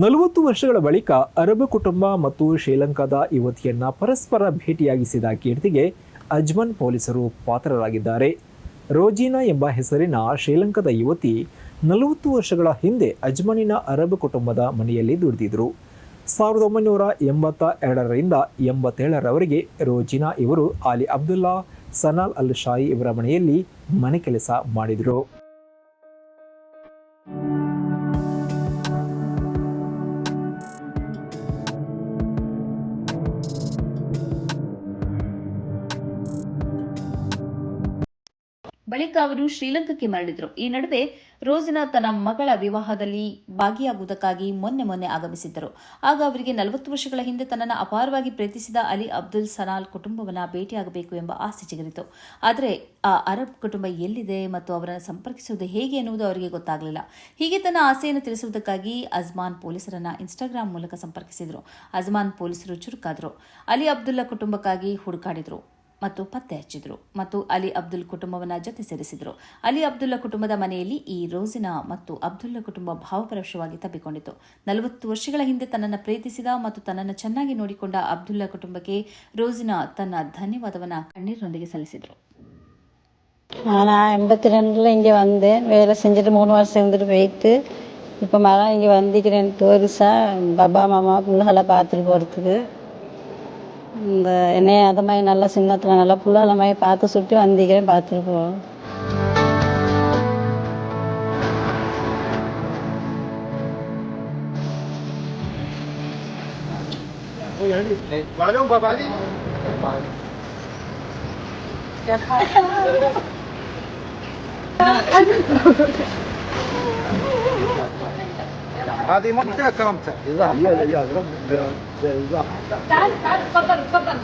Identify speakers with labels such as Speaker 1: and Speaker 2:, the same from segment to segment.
Speaker 1: ನಲವತ್ತು ವರ್ಷಗಳ ಬಳಿಕ ಅರಬ್ ಕುಟುಂಬ ಮತ್ತು ಶ್ರೀಲಂಕಾದ ಯುವತಿಯನ್ನ ಪರಸ್ಪರ ಭೇಟಿಯಾಗಿಸಿದ ಕೀರ್ತಿಗೆ ಅಜ್ಮನ್ ಪೊಲೀಸರು ಪಾತ್ರರಾಗಿದ್ದಾರೆ. ರೋಜಿನಾ ಎಂಬ ಹೆಸರಿನ ಶ್ರೀಲಂಕಾದ ಯುವತಿ ನಲವತ್ತು ವರ್ಷಗಳ ಹಿಂದೆ ಅಜ್ಮನಿನ ಅರಬ್ ಕುಟುಂಬದ ಮನೆಯಲ್ಲಿ ದುಡಿದಿದ್ರು. ಸಾವಿರದ ಒಂಬೈನೂರ ಎಂಬತ್ತ ಎರಡರಿಂದ ಎಂಬತ್ತೇಳರವರೆಗೆ ರೋಜಿನಾ ಇವರು ಅಲಿ ಅಬ್ದುಲ್ಲಾ, ಸನಾಲ್ ಅಲ್ ಶಾಯಿ ಇವರ ಮನೆಯಲ್ಲಿ ಮನೆ ಕೆಲಸ ಮಾಡಿದರು.
Speaker 2: ಬಳಿಕ ಅವರು ಶ್ರೀಲಂಕಾಕ್ಕೆ ಮರಳಿದರು. ಈ ನಡುವೆ ರೋಜಿನಾ ತನ್ನ ಮಗಳ ವಿವಾಹದಲ್ಲಿ ಭಾಗಿಯಾಗುವುದಕ್ಕಾಗಿ ಮೊನ್ನೆ ಮೊನ್ನೆ ಆಗಮಿಸಿದ್ದರು. ಆಗ ಅವರಿಗೆ ನಲವತ್ತು ವರ್ಷಗಳ ಹಿಂದೆ ತನ್ನನ್ನು ಅಪಾರವಾಗಿ ಪ್ರೀತಿಸಿದ ಅಲಿ ಅಬ್ದುಲ್ ಸನಾಲ್ ಕುಟುಂಬವನ್ನು ಭೇಟಿಯಾಗಬೇಕು ಎಂಬ ಆಸೆ ಚಿಗುರಿತು. ಆದರೆ ಆ ಅರಬ್ ಕುಟುಂಬ ಎಲ್ಲಿದೆ ಮತ್ತು ಅವರನ್ನು ಸಂಪರ್ಕಿಸುವುದು ಹೇಗೆ ಎನ್ನುವುದು ಅವರಿಗೆ ಗೊತ್ತಾಗಲಿಲ್ಲ. ಹೀಗೆ ತನ್ನ ಆಸೆಯನ್ನು ತಿಳಿಸುವುದಕ್ಕಾಗಿ ಅಜ್ಮಾನ್ ಪೊಲೀಸರನ್ನು ಇನ್ಸ್ಟಾಗ್ರಾಮ್ ಮೂಲಕ ಸಂಪರ್ಕಿಸಿದರು. ಅಜ್ಮಾನ್ ಪೊಲೀಸರು ಚುರುಕಾದರು. ಅಲಿ ಅಬ್ದುಲ್ಲಾ ಕುಟುಂಬಕ್ಕಾಗಿ ಹುಡುಕಾಡಿದರು. ಮತ್ತು ಪತ್ತೆ ಹಚ್ಚಿದ್ರು ಮತ್ತು ಅಲಿ ಅಬ್ದುಲ್ ಕುಟುಂಬವನ್ನ ಜೊತೆ ಸೇರಿಸಿದ್ರು ಅಲಿ ಅಬ್ದುಲ್ಲಾ ಕುಟುಂಬದ ಮನೆಯಲ್ಲಿ ಈ ರೋಜಿನಾ ಮತ್ತು ಅಬ್ದುಲ್ಲಾ ಕುಟುಂಬ ಭಾವಪರವಶವಾಗಿ ತಬ್ಬಿಕೊಂಡಿತು ನಲವತ್ತು ವರ್ಷಗಳ ಹಿಂದೆ ತನ್ನನ್ನು ಪ್ರೀತಿಸಿದ ಮತ್ತು ತನ್ನನ್ನು ಚೆನ್ನಾಗಿ ನೋಡಿಕೊಂಡ ಅಬ್ದುಲ್ಲಾ ಕುಟುಂಬಕ್ಕೆ ರೋಜಿನಾ ತನ್ನ ಧನ್ಯವಾದವನ್ನ ಕಣ್ಣೀರಿನೊಂದಿಗೆ ಸಲ್ಲಿಸಿದ್ರು
Speaker 3: நான் எண்பத்தி ரெண்டில் இங்கே வந்தேன் வேலை செஞ்சுட்டு மூணு வருஷம் இருந்துட்டு போயிட்டு இப்போ மகன் இங்கே வந்திக்கிறேன் டூரிஸ்டாக பாபா மாமா பிள்ளைகளை பார்த்துட்டு போகிறதுக்கு இந்த என்னைய அது மாதிரி நல்லா சின்னத்தில் நல்லா பிள்ளைகள மாதிரி பார்த்து சுற்றி வந்திக்கிறேன் பார்த்துட்டு போவோம்
Speaker 4: هذه منطقه كرمته يا يا رب تعال تعال تفضل تفضل.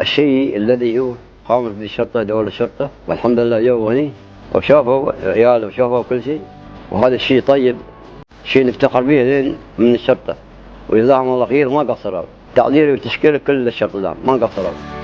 Speaker 5: الشيء الذي قام في الشرطه دور الشرطه والحمد لله جو هني وشافوا عياله وشافوا كل شيء. وهذا الشيء طيب شيء نفتخر به من الشرطه وجزاهم الله خير ما قصروا. تقديري وتشكيري كل شغلة ما قصرت